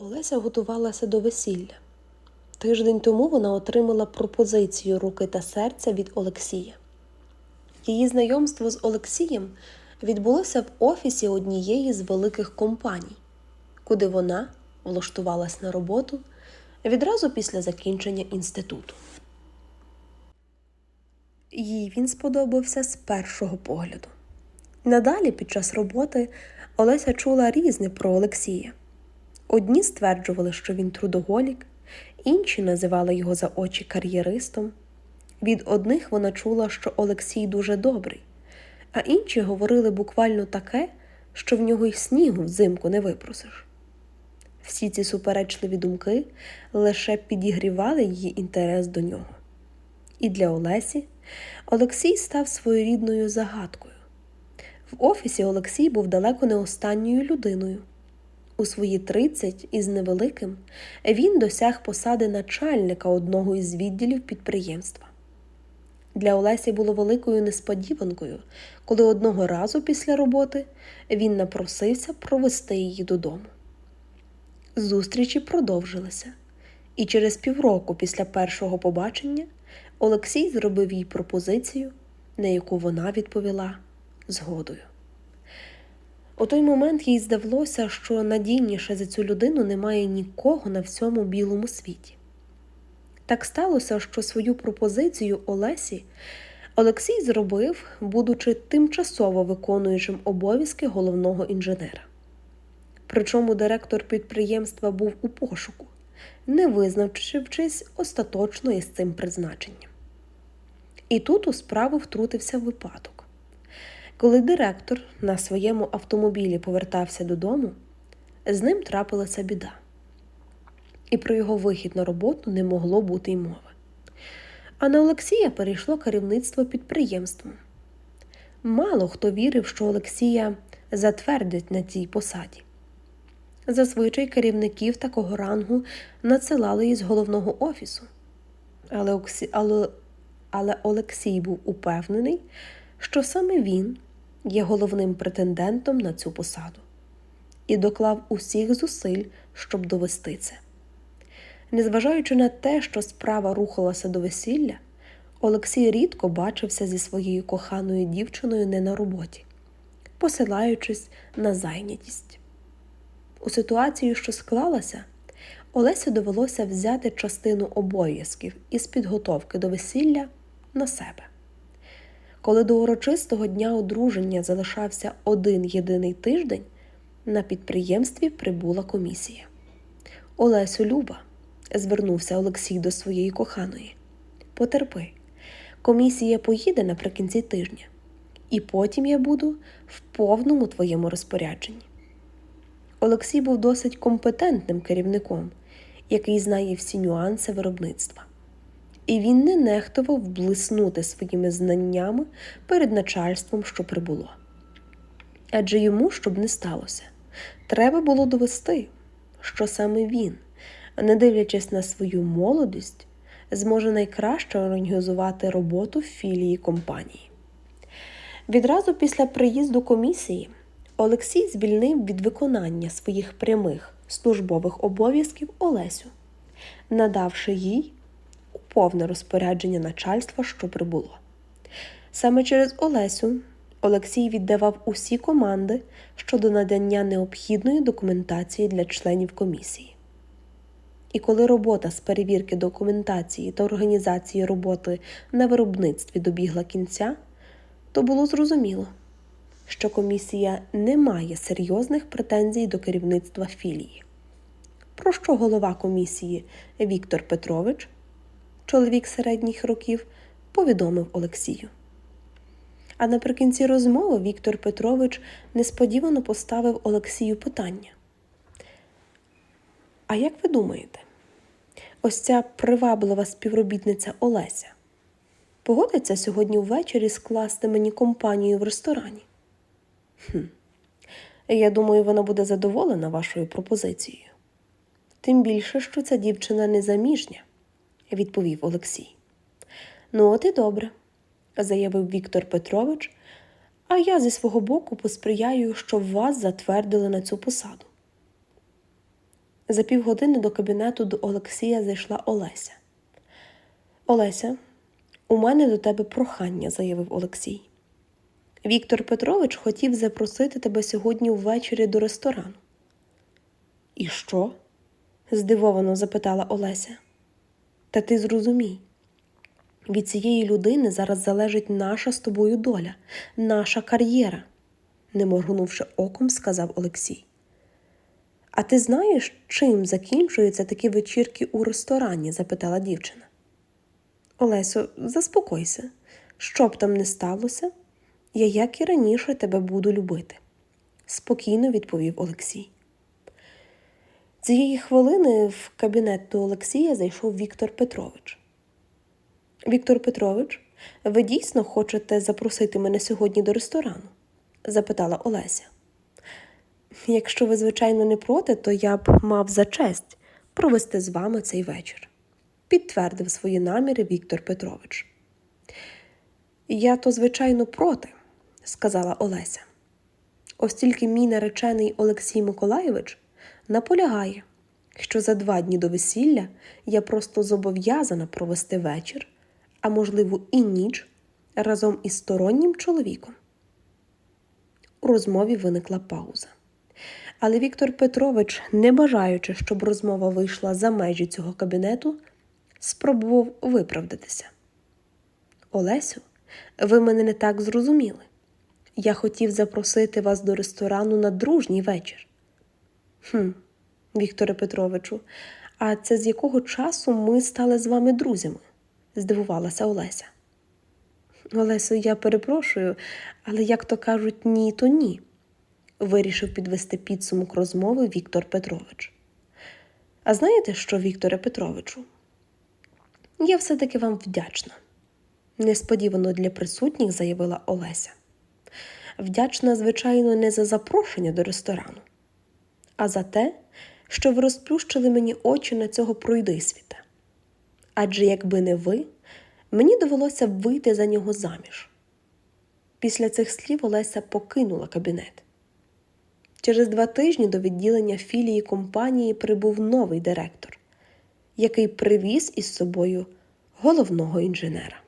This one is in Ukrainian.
Олеся готувалася до весілля. Тиждень тому вона отримала пропозицію руки та серця від Олексія. Її знайомство з Олексієм відбулося в офісі однієї з великих компаній, куди вона влаштувалась на роботу відразу після закінчення інституту. Їй він сподобався з першого погляду. Надалі під час роботи Олеся чула різне про Олексія. Одні стверджували, що він трудоголік, інші називали його за очі кар'єристом. Від одних вона чула, що Олексій дуже добрий, а інші говорили буквально таке, що в нього й снігу взимку не випросиш. Всі ці суперечливі думки лише підігрівали її інтерес до нього. І для Олесі Олексій став своєрідною загадкою. В офісі Олексій був далеко не останньою людиною. У свої 30 із невеликим він досяг посади начальника одного із відділів підприємства. Для Олесі було великою несподіванкою, коли одного разу після роботи він напросився провести її додому. Зустрічі продовжилися, і через півроку після першого побачення Олексій зробив їй пропозицію, на яку вона відповіла згодою. У той момент їй здалося, що надійніше за цю людину немає нікого на всьому білому світі. Так сталося, що свою пропозицію Олесі Олексій зробив, будучи тимчасово виконуючим обов'язки головного інженера. Причому директор підприємства був у пошуку, не визначившись остаточно із цим призначенням. І тут у справу втрутився випадок. Коли директор на своєму автомобілі повертався додому, з ним трапилася біда, і про його вихід на роботу не могло бути й мови. А на Олексія перейшло керівництво підприємством. Мало хто вірив, що Олексія затвердять на цій посаді. Зазвичай керівників такого рангу надсилали із головного офісу. Але, Оксі... але... але Олексій був упевнений, що саме він є головним претендентом на цю посаду і доклав усіх зусиль, щоб довести це. Незважаючи на те, що справа рухалася до весілля, Олексій рідко бачився зі своєю коханою дівчиною не на роботі, посилаючись на зайнятість. У ситуації, що склалася, Олесі довелося взяти частину обов'язків із підготовки до весілля на себе. Коли до урочистого дня одруження залишався один єдиний тиждень, на підприємстві прибула комісія. Олесю Люба, звернувся Олексій до своєї коханої. Потерпи, комісія поїде наприкінці тижня, і потім я буду в повному твоєму розпорядженні. Олексій був досить компетентним керівником, який знає всі нюанси виробництва і він не нехтував блиснути своїми знаннями перед начальством, що прибуло. Адже йому, щоб не сталося, треба було довести, що саме він, не дивлячись на свою молодість, зможе найкраще організувати роботу в філії компанії. Відразу після приїзду комісії Олексій звільнив від виконання своїх прямих службових обов'язків Олесю, надавши їй повне розпорядження начальства, що прибуло. Саме через Олесю Олексій віддавав усі команди щодо надання необхідної документації для членів комісії. І коли робота з перевірки документації та організації роботи на виробництві добігла кінця, то було зрозуміло, що комісія не має серйозних претензій до керівництва філії. Про що голова комісії Віктор Петрович чоловік середніх років, повідомив Олексію. А наприкінці розмови Віктор Петрович несподівано поставив Олексію питання. А як ви думаєте, ось ця приваблива співробітниця Олеся погодиться сьогодні ввечері скласти мені компанію в ресторані? Хм. Я думаю, вона буде задоволена вашою пропозицією. Тим більше, що ця дівчина незаміжня відповів Олексій. Ну, от і добре, заявив Віктор Петрович, а я зі свого боку посприяю, щоб вас затвердили на цю посаду. За півгодини до кабінету до Олексія зайшла Олеся. Олеся, у мене до тебе прохання, заявив Олексій. Віктор Петрович хотів запросити тебе сьогодні ввечері до ресторану. І що? здивовано запитала Олеся. Та ти зрозумій. Від цієї людини зараз залежить наша з тобою доля, наша кар'єра, не моргнувши оком, сказав Олексій. А ти знаєш, чим закінчуються такі вечірки у ресторані? запитала дівчина. Олесю, заспокойся, що б там не сталося, я, як і раніше, тебе буду любити, спокійно відповів Олексій. Цієї хвилини в кабінет до Олексія зайшов Віктор Петрович. Віктор Петрович, ви дійсно хочете запросити мене сьогодні до ресторану? запитала Олеся. Якщо ви, звичайно, не проти, то я б мав за честь провести з вами цей вечір, підтвердив свої наміри Віктор Петрович. Я то, звичайно, проти, сказала Олеся. Ось тільки мій наречений Олексій Миколайович наполягає, що за два дні до весілля я просто зобов'язана провести вечір, а можливо, і ніч разом із стороннім чоловіком. У розмові виникла пауза. Але Віктор Петрович, не бажаючи, щоб розмова вийшла за межі цього кабінету, спробував виправдатися. Олесю, ви мене не так зрозуміли. Я хотів запросити вас до ресторану на дружній вечір. Хм, Вікторе Петровичу, а це з якого часу ми стали з вами друзями? здивувалася Олеся. Олесю, я перепрошую, але як то кажуть, ні, то ні, вирішив підвести підсумок розмови Віктор Петрович. А знаєте що, Вікторе Петровичу? Я все-таки вам вдячна, несподівано для присутніх заявила Олеся. Вдячна, звичайно, не за запрошення до ресторану, а за те, що ви розплющили мені очі на цього пройдисвіта. Адже якби не ви, мені довелося б вийти за нього заміж. Після цих слів Олеся покинула кабінет. Через два тижні до відділення філії компанії прибув новий директор, який привіз із собою головного інженера.